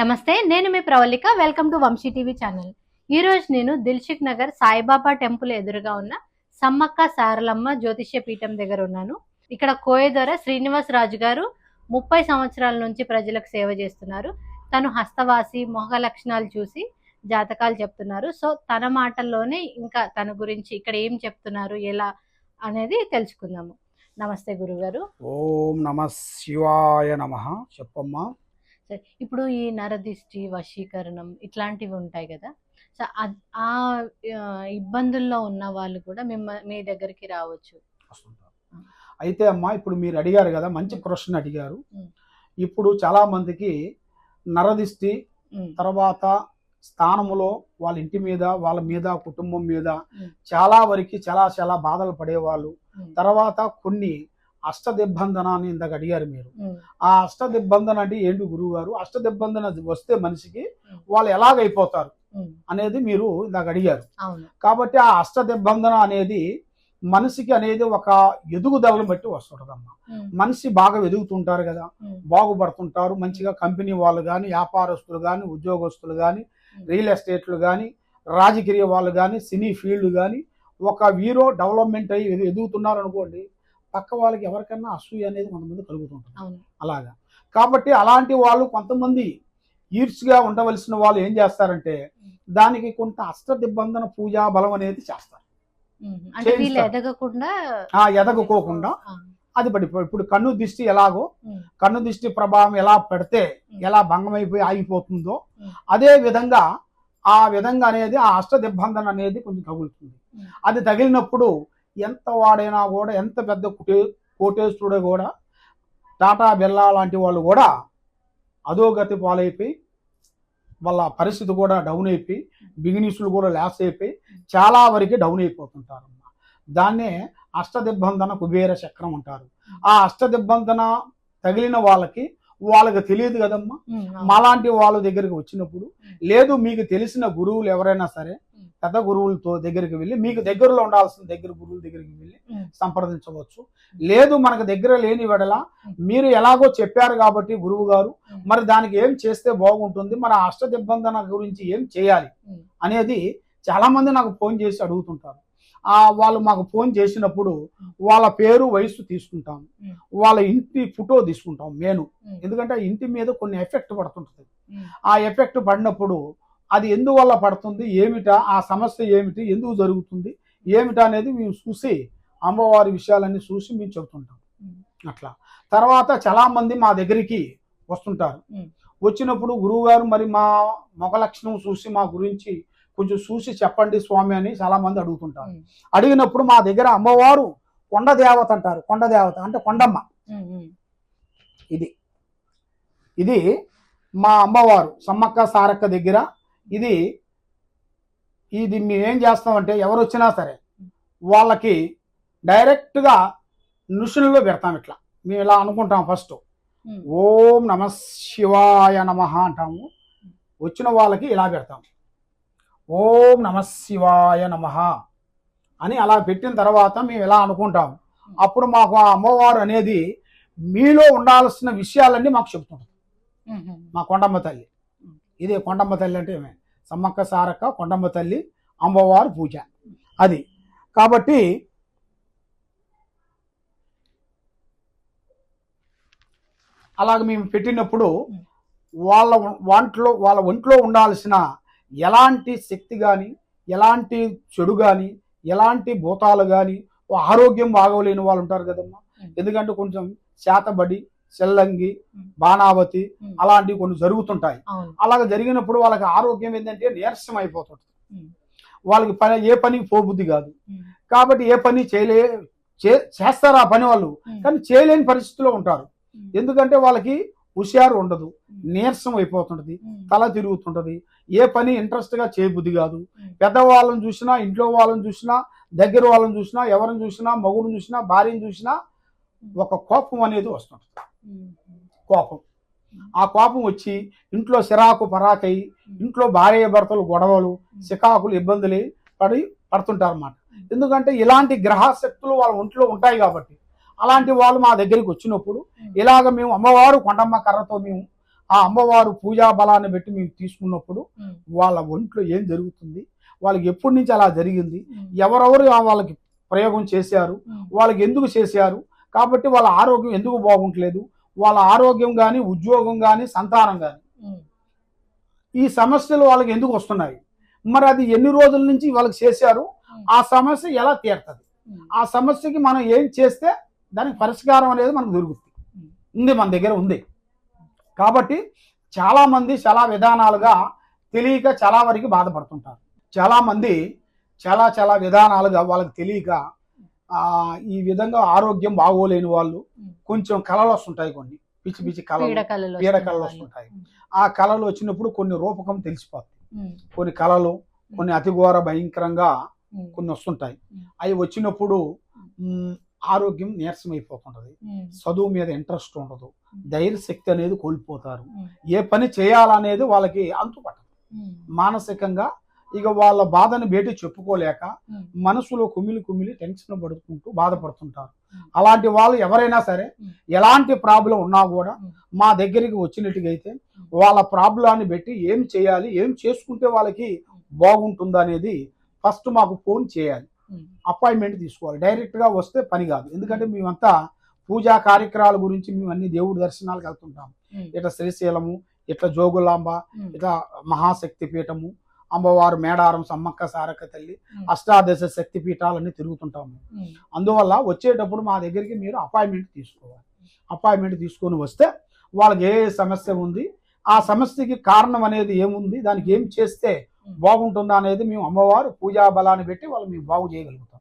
నమస్తే నేను మీ Pravalika. Welcome to Vamshi TV channel ఈ రోజు నేను దిల్షిక్ నగర్ సాయిబాబా టెంపుల్ ఎదురుగా ఉన్న సమ్మక్క సారలమ్మ జ్యోతిష్య పీఠం దగ్గర ఉన్నాను. ఇక్కడ కోయదొర శ్రీనివాస్ రాజు గారు ముప్పై సంవత్సరాల నుంచి ప్రజలకు సేవ చేస్తున్నారు. తను హస్తవాసి మొహ లక్షణాలు చూసి జాతకాలు చెప్తున్నారు. సో తన మాటల్లోనే ఇంకా తన గురించి ఇక్కడ ఏం చెప్తున్నారు ఎలా అనేది తెలుసుకుందాము. నమస్తే గురుగారు. ఓం నమ శివాయ నమ. చెప్పమ్మా. సరే ఇప్పుడు ఈ నరదిష్టి వశీకరణం ఇట్లాంటివి ఉంటాయి కదా. సో ఆ ఇబ్బందుల్లో ఉన్న వాళ్ళు కూడా మిమ్మ మీ దగ్గరికి రావచ్చు. అయితే అమ్మా ఇప్పుడు మీరు అడిగారు కదా మంచి ప్రశ్న అడిగారు. ఇప్పుడు చాలా మందికి నరదిష్టి తర్వాత స్థానములో వాళ్ళ ఇంటి మీద వాళ్ళ మీద కుటుంబం మీద. చాలా వరకు చాలా చాలా బాధలు పడేవాళ్ళు. తర్వాత కొన్ని అష్టదిబ్బంధన అని ఇందాక అడిగారు మీరు. ఆ అష్టదిబ్బంధన అంటే ఏంటి గురువు గారు అష్టదిబ్బంధన వస్తే మనిషికి. వాళ్ళు ఎలాగైపోతారు అనేది మీరు ఇందాక అడిగారు. కాబట్టి ఆ అష్టదిబ్బంధన అనేది మనిషికి అనేది ఒక ఎదుగుదలను బట్టి వస్తుంటదమ్మా. మనిషి బాగా ఎదుగుతుంటారు కదా. బాగుపడుతుంటారు. మంచిగా కంపెనీ వాళ్ళు కానీ వ్యాపారస్తులు కానీ ఉద్యోగస్తులు కానీ రియల్ ఎస్టేట్లు కానీ రాజకీయ వాళ్ళు కానీ సినీ ఫీల్డ్ కానీ ఒక హీరో డెవలప్మెంట్ అయ్యి ఎదు- ఎదుగుతున్నారు అనుకోండి పక్క వాళ్ళకి ఎవరికైనా అసూయ అనేది కొంతమంది కలుగుతుంటుంది. అలాగా. కాబట్టి అలాంటి వాళ్ళు కొంతమంది ఈర్ష్గా ఉండవలసిన వాళ్ళు ఏం చేస్తారంటే దానికి కొంత అష్టదిబ్బంధన పూజా బలం అనేది చేస్తారు. ఎదగకోకుండా అది పడి ఇప్పుడు కన్ను దిష్టి ఎలాగో కన్ను దిష్టి ప్రభావం ఎలా పెడితే ఎలా భంగమైపోయి ఆగిపోతుందో. అదే విధంగా ఆ విధంగా అనేది ఆ అష్టదిబ్బంధన అనేది కొంచెం తగులుతుంది. అది తగిలినప్పుడు ఎంత వాడైనా కూడా ఎంత పెద్ద కుటే కోటేశ్వరుడు కూడా టాటా బిర్లా లాంటి వాళ్ళు కూడా అధోగతి పాలైపోయి వాళ్ళ పరిస్థితి కూడా డౌన్ అయిపోయి బిగినీసులు కూడా లాస్ అయిపోయి చాలా వరకు డౌన్ అయిపోతుంటారు దాన్నే అష్టదిబ్బంధన కుబేర చక్రం అంటారు ఆ అష్టదిబ్బంధన తగిలిన వాళ్ళకి వాళ్ళకి తెలియదు కదమ్మా. మాలాంటి వాళ్ళ దగ్గరికి వచ్చినప్పుడు లేదు మీకు తెలిసిన గురువులు ఎవరైనా సరే. పెద్ద గురువులతో దగ్గరికి వెళ్ళి మీకు దగ్గరలో ఉండాల్సిన దగ్గర గురువుల దగ్గరికి వెళ్ళి సంప్రదించవచ్చు. లేదు మనకు దగ్గర లేని వెడల మీరు ఎలాగో చెప్పారు కాబట్టి గురువు గారు మరి దానికి ఏం చేస్తే బాగుంటుంది మన అష్టదిబ్బంధన గురించి ఏం చేయాలి అనేది చాలా మంది నాకు ఫోన్ చేసి అడుగుతుంటారు. ఆ వాళ్ళు మాకు ఫోన్ చేసినప్పుడు వాళ్ళ పేరు వయసు తీసుకుంటాం. వాళ్ళ ఇంటి ఫోటో తీసుకుంటాం మేను ఉమ్, ఎందుకంటే ఆ ఇంటి మీద కొన్ని ఎఫెక్ట్ పడుతుంటుంది. ఆ ఎఫెక్ట్ పడినప్పుడు అది ఎందువల్ల పడుతుంది? ఏమిటా? ఆ సమస్య ఏమిటి? ఎందుకు జరుగుతుంది? ఏమిటా అనేది మేము చూసి అమ్మవారి విషయాలన్నీ చూసి మేము చెబుతుంటాం. అట్లా. తర్వాత చాలా మంది మా దగ్గరికి వస్తుంటారు. వచ్చినప్పుడు గురువు గారు మరి మా మొగ లక్షణం చూసి మా గురించి కొంచెం చూసి చెప్పండి స్వామి అని చాలా మంది అడుగుతుంటారు అడిగినప్పుడు మా దగ్గర అమ్మవారు కొండ దేవత అంటారు. కొండ దేవత అంటే కొండమ్మ. ఇది. ఇది మా అమ్మవారు సమ్మక్క సారక్క దగ్గర ఇది ఇది మేము ఏం చేస్తామంటే ఎవరు వచ్చినా సరే వాళ్ళకి డైరెక్ట్గా నుషుల్లో పెడతాం ఇట్లా. మేము ఇలా అనుకుంటాం ఫస్ట్. ఓం నమ శివాయ నమ అంటాము. వచ్చిన వాళ్ళకి ఇలా పెడతాం. ఓం నమ శివాయ నమ అని అలా పెట్టిన తర్వాత మేము ఇలా అనుకుంటాం. అప్పుడు మాకు ఆ అమ్మవారు అనేది మీలో ఉండాల్సిన విషయాలన్నీ మాకు ఉమ్, మా కొండమ్మ తల్లి. ఇదే కొండమ్మ తల్లి అంటే సమ్మక్క సారక్క కొండమ్మ తల్లి అమ్మవారు పూజ. అది. కాబట్టి అలాగ మేము పెట్టినప్పుడు వాళ్ళ వాంట్లో వాళ్ళ ఒంట్లో ఉండాల్సిన ఎలాంటి శక్తి కానీ ఎలాంటి చెడు కానీ ఎలాంటి భూతాలు కానీ ఆరోగ్యం బాగోలేని వాళ్ళు ఉంటారు కదమ్మా. ఎందుకంటే కొంచెం శాతబడి చెల్లంగి. బాణావతి. అలాంటివి కొన్ని జరుగుతుంటాయి. అలాగ జరిగినప్పుడు వాళ్ళకి ఆరోగ్యం ఏంటంటే నీరసం అయిపోతుంది వాళ్ళకి పని ఏ పనికి పోబుద్ధి కాదు. కాబట్టి ఏ పని చేయలే చేస్తారు ఆ పని వాళ్ళు? కానీ చేయలేని పరిస్థితిలో ఉంటారు. ఎందుకంటే వాళ్ళకి హుషారు ఉండదు. నీరసం అయిపోతుంటది. తల తిరుగుతుంటది. ఏ పని ఇంట్రెస్ట్గా చేయబుద్ధి కాదు. పెద్దవాళ్ళని చూసినా ఇంట్లో వాళ్ళని చూసినా దగ్గర వాళ్ళని చూసినా ఎవరిని చూసినా మగుడిని చూసినా భార్యను చూసినా ఒక కోపం అనేది వస్తుంటది. కోపం. ఆ కోపం వచ్చి ఇంట్లో సిరాకు పరాకై ఇంట్లో భార్య భర్తలు గొడవలు సికాకులు ఇబ్బందులు పడి పడుతుంటారు అన్నమాట ఎందుకంటే ఇలాంటి గ్రహ శక్తులు వాళ్ళ ఒంట్లో ఉంటాయి కాబట్టి అలాంటి వాళ్ళు మా దగ్గరికి వచ్చినప్పుడు ఇలాగ మేము అమ్మవారు కొండమ్మ కర్రతో మేము ఆ అమ్మవారు పూజా బలాన్ని బట్టి మేము తీసుకున్నప్పుడు వాళ్ళ ఒంట్లో ఏం జరుగుతుంది? వాళ్ళకి ఎప్పటి నుంచి అలా జరిగింది? ఎవరెవరు వాళ్ళకి ప్రయోగం చేశారు? వాళ్ళకి ఎందుకు చేశారు? కాబట్టి వాళ్ళ ఆరోగ్యం ఎందుకు బాగుంటలేదు? వాళ్ళ ఆరోగ్యం కానీ ఉద్యోగం కానీ సంతానం కానీ ఈ సమస్యలు వాళ్ళకి ఎందుకు వస్తున్నాయి? మరి అది ఎన్ని రోజుల నుంచి వాళ్ళకి చేశారు? ఆ సమస్య ఎలా తీరుతుంది? ఆ సమస్యకి మనం ఏం చేస్తే దానికి పరిష్కారం అనేది మనకు దొరుకుతుంది. ఉంది మన దగ్గర ఉంది. కాబట్టి చాలా మంది చాలా విధానాలుగా తెలియక చాలా వరకు బాధపడుతుంటారు. చాలా మంది చాలా చాలా విధానాలుగా వాళ్ళకి తెలియక ఈ విధంగా ఆరోగ్యం బాగోలేని వాళ్ళు కొంచెం కళలు వస్తుంటాయి కొన్ని. పిచ్చి పిచ్చి కళలు వస్తున్న వాళ్ళు. వస్తుంటాయి. ఆ కళలు వచ్చినప్పుడు కొన్ని రూపకం తెలిసిపోతాయి. కొన్ని కళలు కొన్ని అతి ఘోర భయంకరంగా కొన్ని వస్తుంటాయి. అవి వచ్చినప్పుడు ఆరోగ్యం నీరసం అయిపోతుంటది చదువు మీద ఇంట్రెస్ట్ ఉండదు. ధైర్య శక్తి అనేది కోల్పోతారు. ఏ పని చేయాలనేది వాళ్ళకి అంతుపట్టదు. మానసికంగా ఇక వాళ్ళ బాధను బయట చెప్పుకోలేక మనసులో కుమిలి కుమిలి టెన్షన్ పడుకుంటూ బాధపడుతుంటారు. అలాంటి వాళ్ళు ఎవరైనా సరే. ఎలాంటి ప్రాబ్లం ఉన్నా కూడా. మా దగ్గరికి వచ్చినట్టుగా అయితే ఉమ్. వాళ్ళ ప్రాబ్లాన్ని బట్టి ఏం చేయాలి ఏం చేసుకుంటే వాళ్ళకి బాగుంటుంది అనేది ఫస్ట్ మాకు ఫోన్ చేయాలి. అపాయింట్మెంట్ తీసుకోవాలి. డైరెక్ట్గా వస్తే పని కాదు. ఎందుకంటే మేమంతా పూజా కార్యక్రమాల గురించి మేము అన్ని దేవుడి దర్శనాలకు వెళ్తుంటాం. ఉమ్, ఇట్లా శ్రీశైలము ఇట్లా జోగులాంబ ఇట్లా మహాశక్తి పీఠము అమ్మవారు మేడారం సమ్మక్క సారక్క తల్లి. అష్టాదశ శక్తి పీఠాలన్నీ తిరుగుతుంటాము అందువల్ల వచ్చేటప్పుడు మా దగ్గరికి మీరు అపాయింట్మెంట్ తీసుకోవాలి. అపాయింట్మెంట్ తీసుకొని వస్తే వాళ్ళకి ఏ సమస్య ఉంది ఆ సమస్యకి కారణం అనేది ఏముంది దానికి ఏం చేస్తే బాగుంటుందా అనేది మేము అమ్మవారు పూజా బలాన్ని పెట్టి వాళ్ళు మేము బాగు చేయగలుగుతాం.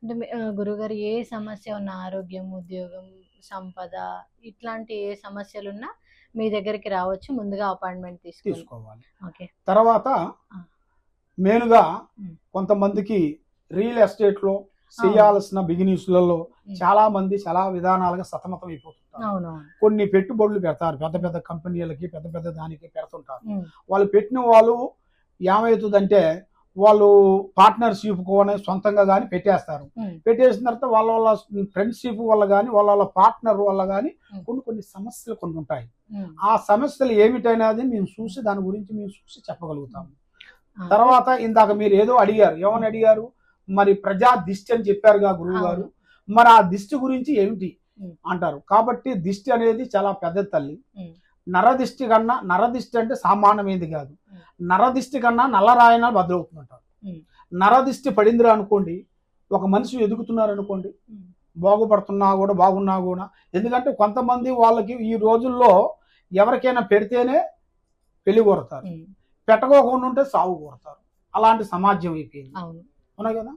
అంటే గురుగారు ఏ సమస్య ఉన్న ఆరోగ్యం ఉద్యోగం సంపద ఇట్లాంటి ఏ సమస్యలున్నా మీ దగ్గరికి రావచ్చు. ముందుగా అపాయింట్మెంట్ తీసుకోవాలి. ఓకే. తర్వాత. మెయిన్గా. కొంతమందికి రియల్ ఎస్టేట్లో చేయాల్సిన బిజినెస్లలో ఉమ్. చాలా మంది చాలా విధానాలుగా సతమతం అయిపోతుంటారు కొన్ని పెట్టుబడులు పెడతారు. పెద్ద పెద్ద కంపెనీలకి పెద్ద పెద్ద దానికి పెడుతుంటారు. వాళ్ళు పెట్టిన వాళ్ళు ఏమవుతుందంటే వాళ్ళు పార్ట్నర్షిప్ కానీ సొంతంగా కానీ పెట్టేస్తారు. పెట్టేసిన తర్వాత వాళ్ళ వాళ్ళ ఫ్రెండ్షిప్ వల్ల కానీ వాళ్ళ వాళ్ళ పార్ట్నర్ వల్ల కానీ. కొన్ని కొన్ని సమస్యలు కొన్ని ఉంటాయి. ఆ సమస్యలు ఏమిటనేది మేము చూసి దాని గురించి మేము చూసి చెప్పగలుగుతాం. ఆ, తర్వాత ఇందాక మీరు ఏదో అడిగారు. ఏమని అడిగారు? మరి ప్రజా దిష్టి అని చెప్పారుగా గురువు గారు మరి ఆ దిష్టి గురించి ఏమిటి. అంటారు. కాబట్టి దిష్టి అనేది చాలా పెద్ద తల్లి. నరదిష్టి కన్నా నరదిష్టి అంటే సామాన్యమైనది కాదు. నరదిష్టి కన్నా నల్లరాయన బదులవుతుందంటారు. నరదిష్టి పడిందిరా అనుకోండి ఒక మనిషి ఎదుగుతున్నారు అనుకోండి బాగుపడుతున్నా కూడా బాగున్నా కూడా. ఎందుకంటే కొంతమంది వాళ్ళకి ఈ రోజుల్లో ఎవరికైనా పెడితేనే పెళ్ళి కోరతారు. పెట్టకోకుండా ఉంటే సాగు కోరతారు. అలాంటి సమాజం అయిపోయింది. అవునా. కదా?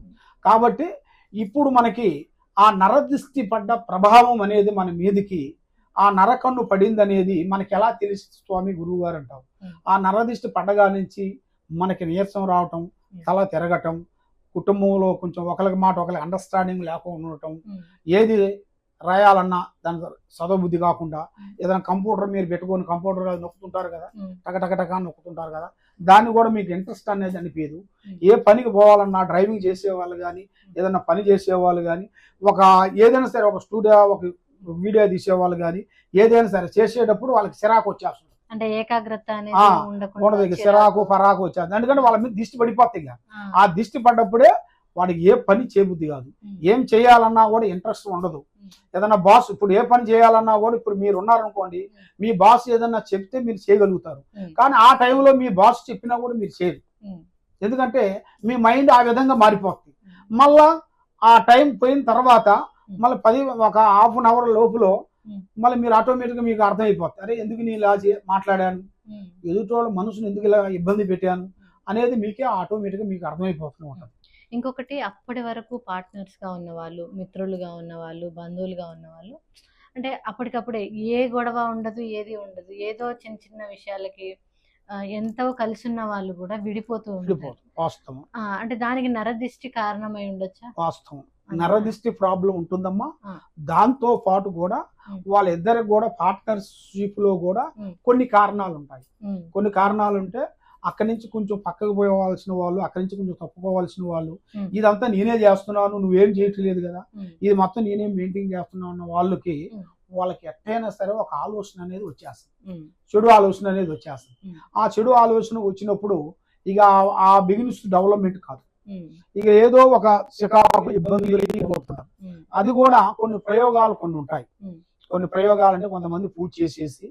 కాబట్టి ఇప్పుడు మనకి ఆ నరదృష్టి పడ్డ ప్రభావం అనేది మన మీదకి ఆ నరకన్ను పడింది అనేది మనకి ఎలా తెలుసు స్వామి గురువు గారు అంటాం. ఆ నరదిష్టి పడ్డగా నుంచి మనకి నీరసం రావటం. తల తిరగటం కుటుంబంలో కొంచెం ఒకరికి మాట ఒకరికి అండర్స్టాండింగ్ లేకుండా ఉండటం ఏది రాయాలన్నా దాని చదవబుద్ధి కాకుండా. ఏదైనా కంప్యూటర్ మీరు పెట్టుకొని కంప్యూటర్ అది నొక్కుతుంటారు కదా ఉమ్, టక టక టక అని నొక్కుతుంటారు కదా దాన్ని కూడా మీకు ఇంట్రెస్ట్ అనేది అనిపించదు. ఏ పనికి పోవాలన్నా డ్రైవింగ్ చేసేవాళ్ళు కానీ ఏదైనా పని చేసేవాళ్ళు కానీ ఒక ఏదైనా సరే ఒక స్టూడియో ఒక వీడియో తీసేవాళ్ళు కానీ ఏదైనా సరే చేసేటప్పుడు వాళ్ళకి చిరాకు వచ్చేస్తుంది. అంటే ఏకాగ్రత ఉండదు ఇక చిరాకు. పరాకు వచ్చేది ఎందుకంటే వాళ్ళ మీద దిష్టి పడిపోతాయి ఇక. ఆ, దిష్టి పడ్డప్పుడే వాడికి ఏ పని చేయబుద్ధి కాదు. ఏం చేయాలన్నా కూడా ఇంట్రెస్ట్ ఉండదు. ఉమ్, ఏదైనా బాస్ ఇప్పుడు ఏ పని చేయాలన్నా కూడా ఇప్పుడు మీరు ఉన్నారనుకోండి మీ బాస్ ఏదన్నా చెప్తే మీరు చేయగలుగుతారు. కానీ ఆ టైంలో మీ బాస్ చెప్పినా కూడా మీరు చేయరు. ఎందుకంటే మీ మైండ్ ఆ విధంగా మారిపోతుంది మళ్ళా ఆ టైం పోయిన తర్వాత మళ్ళీ పది ఒక హాఫ్ అన్ అవర్ లోపులో. మళ్ళీ మీరు ఆటోమేటిక్గా మీకు అర్థమైపోతుంది అరే ఎందుకు నేను ఇలా మాట్లాడాను? ఎదుటోళ్ళ మనసుని ఎందుకు ఇలా ఇబ్బంది పెట్టాను? అనేది మీకే ఆటోమేటిక్గా మీకు అర్థమైపోతూ ఉంటుంది. ఇంకొకటి అప్పటి వరకు పార్ట్నర్స్గా ఉన్న వాళ్ళు మిత్రులుగా ఉన్న వాళ్ళు బంధువులుగా ఉన్న వాళ్ళు అంటే అప్పటికప్పుడే ఏ గొడవ ఉండదు ఏది ఉండదు ఏదో చిన్న చిన్న విషయాలకి ఎంతో కలిసి ఉన్న వాళ్ళు కూడా విడిపోతూ ఉంటారు. అంటే దానికి నరదిష్టి కారణమై ఉండొచ్చా? వాస్తవం. నరదిష్టి ప్రాబ్లం ఉంటుందమ్మా. దాంతో పాటు కూడా. వాళ్ళిద్దరికి కూడా పార్ట్నర్షిప్లో కూడా. కొన్ని కారణాలు ఉంటాయి కొన్ని కారణాలు ఉంటే అక్కడి నుంచి కొంచెం పక్కకు పోవాల్సిన వాళ్ళు అక్కడి నుంచి కొంచెం తప్పుకోవాల్సిన వాళ్ళు. ఇదంతా నేనే చేస్తున్నాను నువ్వేం చేయట్లేదు కదా ఇది మొత్తం నేనే మెయింటైన్ చేస్తున్నాను అన్న వాళ్ళకి. వాళ్ళకి ఎట్టయినా సరే ఒక ఆలోచన అనేది వచ్చేస్తుంది చెడు ఆలోచన అనేది వచ్చేస్తుంది. ఆ చెడు ఆలోచన వచ్చినప్పుడు ఇక ఆ- బిగినెస్ డెవలప్మెంట్ కాదు ఇక ఏదో ఒక శికాకు ఇబ్బందులు పోతున్నారు ఉమ్, అది కూడా కొన్ని ప్రయోగాలు కొన్ని ఉంటాయి. కొన్ని ప్రయోగాలు అంటే కొంతమంది పూజ చేసేసి.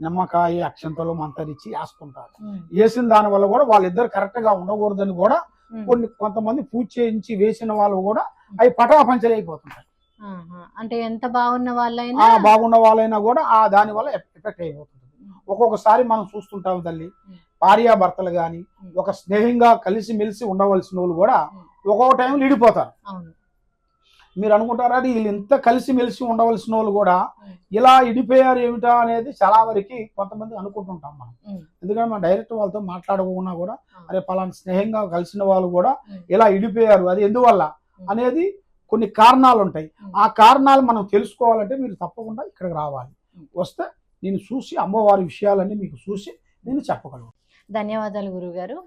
నిమ్మకాయ అక్షంతలు మంతరిచ్చి వేసుకుంటారు వేసిన దాని వల్ల కూడా వాళ్ళిద్దరు కరెక్ట్గా ఉండకూడదని కూడా. కొన్ని కొంతమంది పూజ చేయించి వేసిన వాళ్ళు కూడా అవి పటాపంచలు అయిపోతుంటాయి. ఆహా. అంటే ఎంత బాగున్న వాళ్ళైనా బాగున్న వాళ్ళైనా కూడా ఆ దాని వల్ల ఎఫెక్ట్ అయిపోతుంది ఒక్కొక్కసారి మనం చూస్తుంటాం తల్లి భార్యాభర్తలు గాని ఉమ్. ఒక స్నేహంగా కలిసి మెలిసి ఉండవలసిన వాళ్ళు కూడా. ఒక్కొక్క టైం విడిపోతారు మీరు అనుకుంటారా అది వీళ్ళు ఇంత కలిసి మెలిసి ఉండవలసిన వాళ్ళు కూడా. ఇలా ఇడిపోయారు ఏమిటా అనేది చాలా వరకు కొంతమంది అనుకుంటుంటాం మనం ఎందుకంటే మనం డైరెక్ట్ వాళ్ళతో మాట్లాడకుండా కూడా. అరే పలానా స్నేహంగా కలిసిన వాళ్ళు కూడా. ఇలా ఇడిపోయారు అది ఎందువల్ల. అనేది కొన్ని కారణాలు ఉంటాయి. ఆ కారణాలు మనం తెలుసుకోవాలంటే మీరు తప్పకుండా ఇక్కడికి రావాలి. వస్తే నేను చూసి అమ్మవారి విషయాలన్నీ మీకు చూసి నేను చెప్పగలను ధన్యవాదాలు గురుగారు.